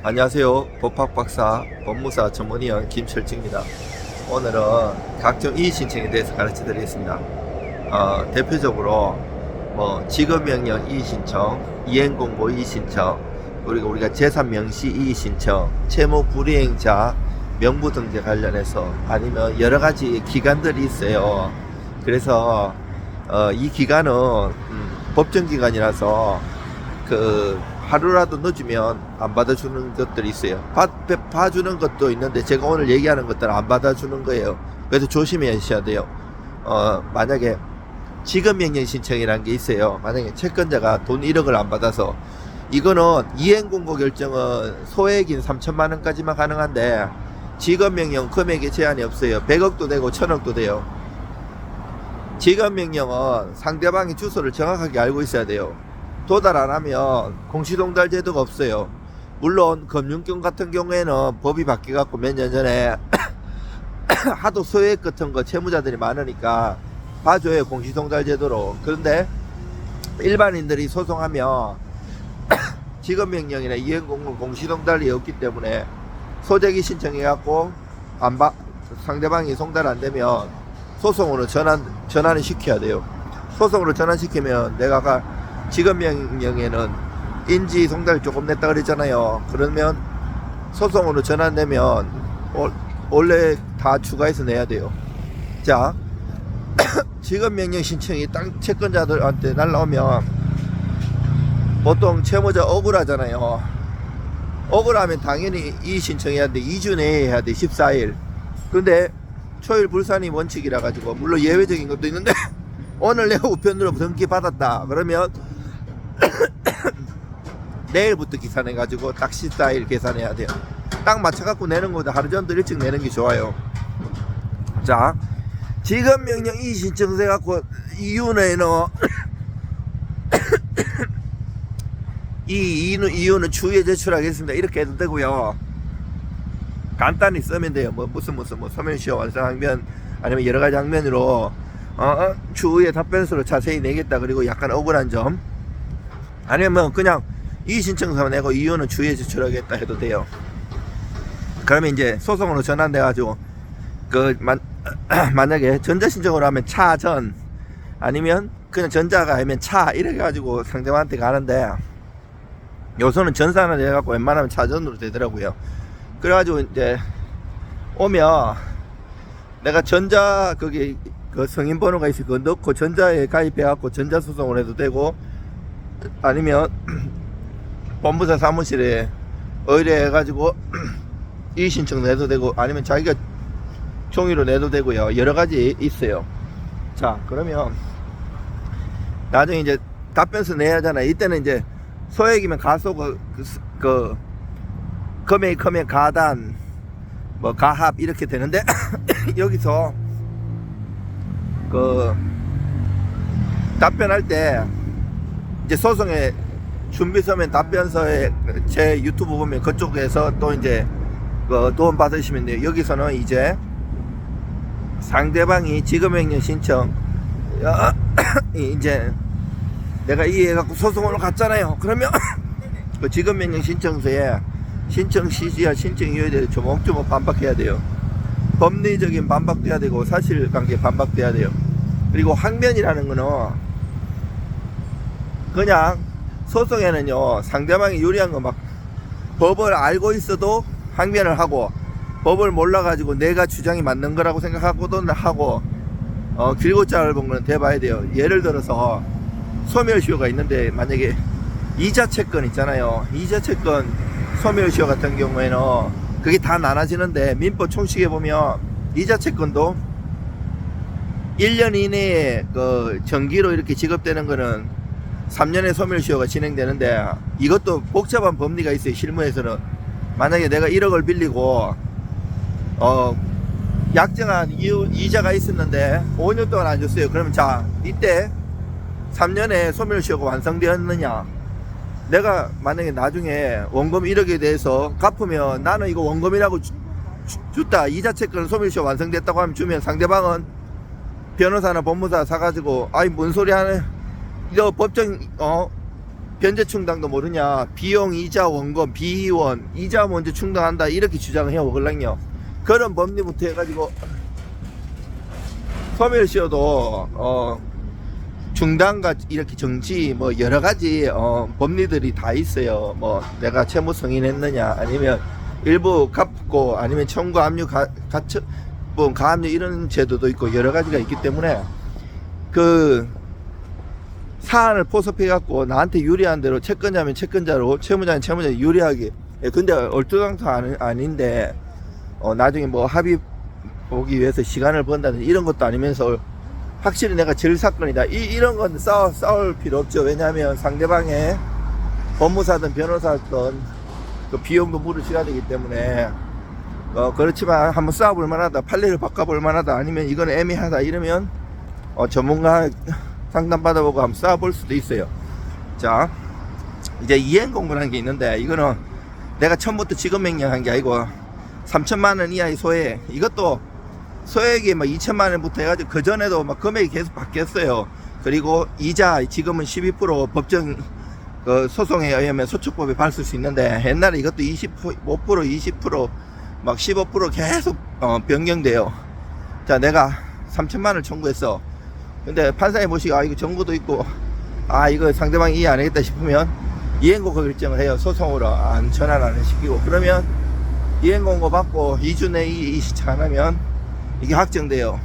안녕하세요. 법학 박사 법무사 전문위원 김철직입니다. 오늘은 각종 이의 신청에 대해서 가르쳐 드리겠습니다. 어, 대표적으로 뭐 직업명령 이의 신청, 이행공고 이의 신청, 그리고 우리가 재산 명시 이의 신청, 채무 불이행자 명부 등재 관련해서 아니면 여러 가지 기간들이 있어요. 그래서 어, 이 기간은 음, 법정 기간이라서 그 하루라도 늦으면 안 받아주는 것들이 있어요. 받, 배- 봐주는 것도 있는데 제가 오늘 얘기하는 것들은 안 받아주는 거예요. 그래서 조심하셔야 돼요. 어, 만약에 지급 명령 신청이라는 게 있어요. 만약에 채권자가 돈 1억을 안 받아서 이거는 이행 공고 결정은 소액인 3천만 원까지만 가능한데 지급 명령 금액에 제한이 없어요. 100억도 되고 1000억도 돼요. 지급 명령은 상대방의 주소를 정확하게 알고 있어야 돼요. 도달 안 하면 공시동달 제도가 없어요. 물론 금융권 같은 경우에는 법이 바뀌갖고 몇 년 전에 하도 소액 같은 거 채무자들이 많으니까 봐줘요 공시동달 제도로. 그런데 일반인들이 소송하면 직업명령이나 이행공고 공시동달이 없기 때문에 소재기 신청해갖고 안 받, 상대방이 송달 안 되면 소송으로 전환 전환을 시켜야 돼요. 소송으로 전환시키면 내가 아까 직업명령에는 인지 송달 조금 냈다 그랬잖아요. 그러면 소송으로 전환되면 올- 원래 다 추가해서 내야 돼요. 자, 직업명령 신청이 땅 채권자들한테 날라오면 보통 채무자 억울하잖아요. 억울하면 당연히 이 신청해야 돼. 2주 내에 해야 돼. 14일. 근데 초일 불산이 원칙이라 가지고 물론 예외적인 것도 있는데 오늘 내가 우편으로 등기 받았다. 그러면 내일부터 계산해 가지고 딱 14일 계산해야 돼요. 딱 맞춰 갖고 내는 것보다 하루 전도 일찍 내는 게 좋아요. 자, 지급 명령 이 신청서 갖고 이유는 이 이유는, 이유는 추후에 제출하겠습니다. 이렇게 해도 되고요. 간단히 쓰면 돼요. 뭐 무슨 무슨 뭐 소멸시효 완성 항면 아니면 여러 가지 항면으로 어, 어, 추후에 답변서로 자세히 내겠다. 그리고 약간 억울한 점 아니면 그냥 이 신청서 내고 이유는 추후에 제출하겠다 해도 돼요. 그러면 이제 소송으로 전환돼 가지고 그 만, 만약에 전자 신청으로 하면 차전 아니면 그냥 전자가 아니면 차 이렇게 가지고 상대방한테 가는데 요소는 전산을 해갖고 웬만하면 차전으로 되더라고요. 그래가지고 이제 오면 내가 전자 거기 그 성인 번호가 있어 그거 넣고 전자에 가입해갖고 전자 소송을 해도 되고 아니면 법무사 사무실에 의뢰해가지고 이 신청 내도 되고 아니면 자기가 종이로 내도 되고요. 여러 가지 있어요. 자 그러면 나중에 이제 답변서 내야 하잖아 이때는 이제 소액이면 가소 그, 그, 금액이 크면 가단 뭐 가합 이렇게 되는데 여기서 그 답변할 때 이제 소송에 준비 서면 답변서에 제 유튜브 보면 그쪽에서 또 이제 그 도움 받으시면 돼요. 여기서는 이제 상대방이 지급 명령 신청 어, 이제 내가 이해해갖고 소송으로 갔잖아요. 그러면 그 지급 명령 신청서에 신청 시지와 신청 이유에 대해 조목조목 반박해야 돼요. 법리적인 반박도 해야 되고 사실관계 반박도 해야 돼요. 그리고 항면이라는 거는 그냥 소송에는요 상대방이 유리한 거 막 법을 알고 있어도 항변을 하고 법을 몰라가지고 내가 주장이 맞는 거라고 생각하고도 하고 어 길고 짧은 거는 대봐야 돼요. 예를 들어서 소멸시효가 있는데 만약에 이자 채권 있잖아요. 이자 채권 소멸시효 같은 경우에는 그게 다 나눠지는데 민법 총칙에 보면 이자 채권도 1년 이내에 그 정기로 이렇게 지급되는 거는 3년의 소멸시효가 진행되는데 이것도 복잡한 법리가 있어요 실무에서는. 만약에 내가 1억을 빌리고 어 약정한 이자가 있었는데 5년 동안 안 줬어요. 그러면 자 이때 3년에 소멸시효가 완성되었느냐? 내가 만약에 나중에 원금 1억에 대해서 갚으면 나는 이거 원금이라고 주, 주- 줬다. 이자 채권 소멸시효 완성됐다고 하면 주면 상대방은 변호사나 법무사 사가지고 아이 뭔 소리 하네 이거 법정 어? 변제 충당도 모르냐? 비용 이자 원금 비원 이자 먼저 충당한다. 이렇게 주장을 해요 그랑요. 그런 법리부터 해가지고 소멸시효도 어 중단과 이렇게 정지 뭐 여러 가지 어 법리들이 다 있어요. 뭐 내가 채무 승인했느냐 아니면 일부 갚고 아니면 청구 압류 가, 가처 뭐 가압류 이런 제도도 있고 여러 가지가 있기 때문에 그 사안을 포섭해 갖고 나한테 유리한 대로 채권자면 채권자로 채무자는 채무자 유리하게. 예, 근데 얼토당토 아니, 아닌데 어, 나중에 뭐 합의 보기 위해서 시간을 번다는 이런 것도 아니면서 확실히 내가 질 사건이다. 이, 이런 건 싸워, 싸울 필요 없죠. 왜냐하면 상대방의 법무사든 변호사든 그 비용도 물으셔야 되기 때문에. 어, 그렇지만 한번 싸워볼 만하다. 판례를 바꿔볼 만하다. 아니면 이건 애매하다. 이러면 어, 전문가 상담 받아보고 한번 싸워볼 수도 있어요. 자, 이제 이행 공부라는 게 있는데 이거는 내가 처음부터 지급 맹령한 게 아니고 3천만 원 이하의 소액 이것도 소액이 막 2천만 원부터 해가지고 그 전에도 막 금액이 계속 바뀌었어요. 그리고 이자 지금은 12% 법정 그 소송에 의하면 소축법에 발쓸 수 있는데 옛날에 이것도 25% 20%막 15% 계속 어, 변경돼요. 자, 내가 3천만 원을 청구했어. 근데 판사님 보시고 아 이거 정보도 있고 아 이거 상대방이 이해 안 하겠다 싶으면 이행공고 결정을 해요. 소송으로 안 전환 안 시키고. 그러면 이행공고 받고 2주 내에 이 시청 안 하면 이게 확정돼요.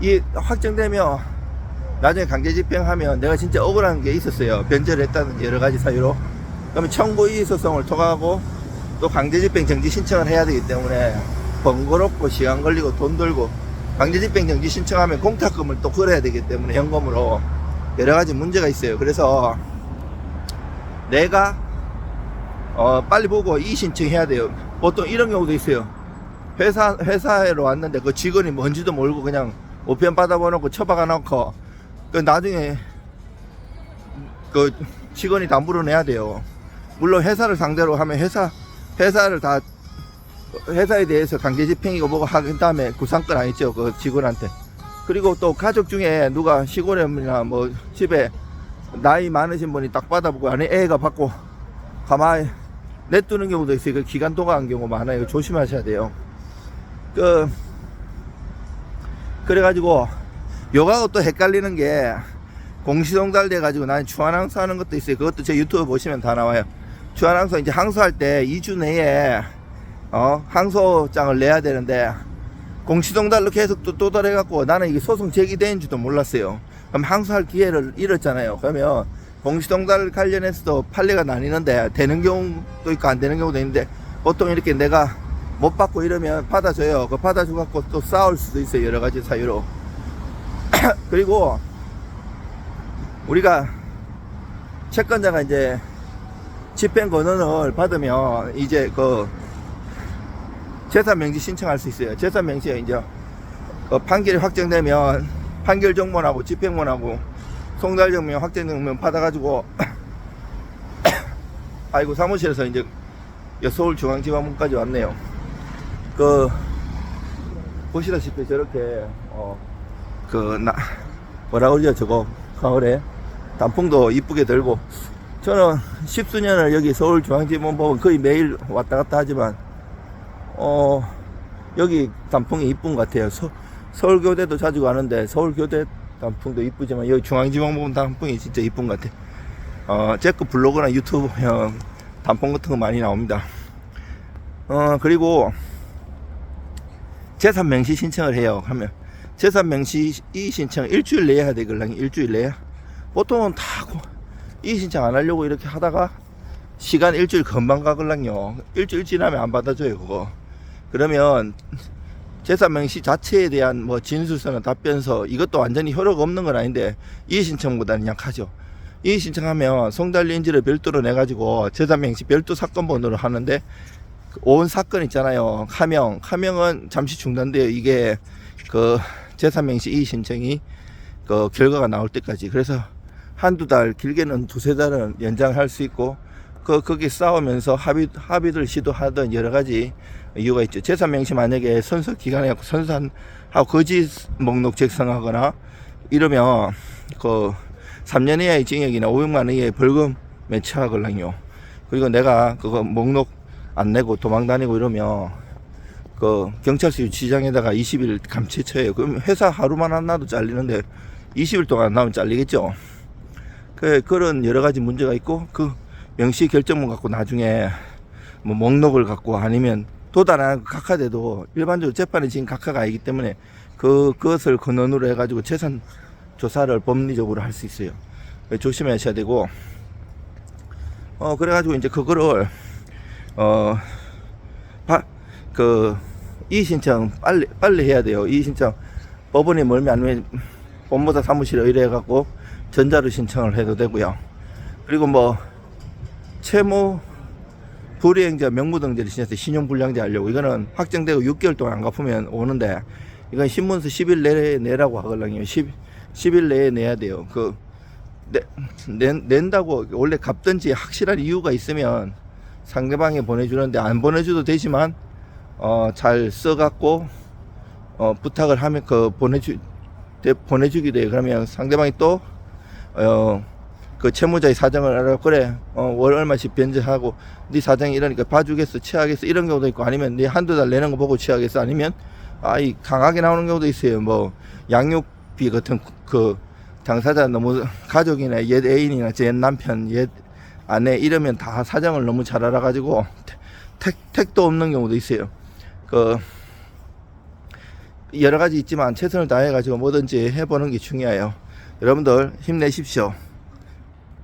이 확정되면 나중에 강제 집행하면 내가 진짜 억울한 게 있었어요. 변제를 했다는 여러 가지 사유로. 그러면 청구 이의 소송을 통하고 또 강제 집행 정지 신청을 해야 되기 때문에 번거롭고 시간 걸리고 돈 들고 강제집행 정지 신청하면 공탁금을 또 걸어야 되기 때문에 현금으로 여러 가지 문제가 있어요. 그래서 내가 어 빨리 보고 이 신청해야 돼요. 보통 이런 경우도 있어요. 회사 회사로 왔는데 그 직원이 뭔지도 모르고 그냥 우편 받아보놓고 처박아 놓고 그 나중에 그 직원이 다 물어내야 돼요. 물론 회사를 상대로 하면 회사 회사를 다 회사에 대해서 강제 집행이고 뭐고 한 다음에 구상권 아니죠 그 직원한테. 그리고 또 가족 중에 누가 시골에나 뭐 집에 나이 많으신 분이 딱 받아보고 안에 애가 받고 가만히 내두는 경우도 있어요. 그 기간 도가한 경우 많아요. 조심하셔야 돼요. 그 그래가지고 요가하고 또 헷갈리는 게 공시동달 돼가지고 나는 주한항소 하는 것도 있어요. 그것도 제 유튜브 보시면 다 나와요. 주한항소 이제 항소할 때 2주 내에 어, 항소장을 내야 되는데 공시동달로 계속 또 도달해갖고 나는 이게 소송 제기된지도 몰랐어요. 그럼 항소할 기회를 잃었잖아요. 그러면 공시동달 관련해서도 판례가 나뉘는데 되는 경우도 있고 안 되는 경우도 있는데 보통 이렇게 내가 못 받고 이러면 받아줘요. 그 받아줘갖고 또 싸울 수도 있어요. 여러 가지 사유로. 그리고 우리가 채권자가 이제 집행 권한을 받으면 이제 그 재산 명지 신청할 수 있어요. 재산 명지에 이제 어, 판결이 확정되면 판결 정문하고 집행문하고 송달 정문 확정되면 받아가지고 아이고 사무실에서 이제 서울중앙지방법까지 왔네요. 그 보시다시피 저렇게 어그나 뭐라 그러죠 저거 가을에 단풍도 이쁘게 들고 저는 십수년을 여기 서울중앙지방법은 거의 매일 왔다 갔다 하지만 어, 여기 단풍이 이쁜 것 같아요. 서, 서울교대도 자주 가는데 서울교대 단풍도 이쁘지만 여기 중앙지방법원 단풍이 진짜 이쁜 것 같아요. 어, 제거 블로그나 유튜브 보면 단풍 같은 거 많이 나옵니다. 어, 그리고 재산 명시 신청을 해요. 하면 재산 명시 이 신청 일주일 내에 해야 되걸랑 일주일 내에 보통은 다 이 신청 안 하려고 이렇게 하다가 시간 일주일 금방 가걸랑요. 일주일 지나면 안 받아줘요 그거. 그러면 재산 명시 자체에 대한 뭐 진술서나 답변서 이것도 완전히 효력 없는 건 아닌데 이의 신청보다는 약하죠. 이의 신청하면 송달리 인지를 별도로 내 가지고 재산 명시 별도 사건 번호를 하는데 온 사건 있잖아요. 카명 카명은 잠시 중단돼요. 이게 그 재산 명시 이의 신청이 그 결과가 나올 때까지 그래서 한두 달 길게는 두세 달은 연장할 수 있고 그 거기 싸우면서 합의 합의를 시도하던 여러 가지 이유가 있죠. 재산 명시 만약에 선서 기간에 선산하고 거짓 목록 작성하거나 이러면 그 3년 이하의 징역이나 500만 원 이하의 벌금에 처하걸랑요. 그리고 내가 그거 목록 안 내고 도망 다니고 이러면 그 경찰서 유치장에다가 20일 감체처예요. 그럼 회사 하루만 안 나도 잘리는데 20일 동안 안 나오면 잘리겠죠. 그 그런 여러 가지 문제가 있고 그 명시 결정문 갖고 나중에 뭐 목록을 갖고 아니면 도달한 각하돼도 일반적으로 재판이 지금 각하가 아니기 때문에 그 그것을 근원으로 해가지고 재산 조사를 법리적으로 할 수 있어요. 조심하셔야 되고 어 그래가지고 이제 그거를 어그 이의 신청 빨리 빨리 해야 돼요. 이의 신청 법원에 멀면 아니면 법무사 사무실에 의뢰해갖고 전자로 신청을 해도 되고요. 그리고 뭐 채무 불이행자 명부등재를 신청해서 신용불량자 하려고 이거는 확정되고 6개월 동안 안 갚으면 오는데 이건 신문서 10일 내에 내라고 하거든요. 10, 10일 내에 내야 돼요. 그 내, 낸, 낸다고 원래 갚든지 확실한 이유가 있으면 상대방에 보내주는데 안 보내줘도 되지만 어, 잘 써갖고 어, 부탁을 하면 그 보내주 대- 보내주게 돼요. 그러면 상대방이 또 어, 그 채무자의 사정을 알아 그래 어, 월 얼마씩 변제하고 네 사정이 이러니까 봐주겠어 취하겠어 이런 경우도 있고 아니면 네 한두 달 내는 거 보고 취하겠어 아니면 아이 강하게 나오는 경우도 있어요. 뭐 양육비 같은 그 당사자 너무 가족이나 옛 애인이나 옛 남편 옛 아내 이러면 다 사정을 너무 잘 알아가지고 택, 택도 없는 경우도 있어요. 그 여러 가지 있지만 최선을 다해가지고 뭐든지 해보는 게 중요해요. 여러분들 힘내십시오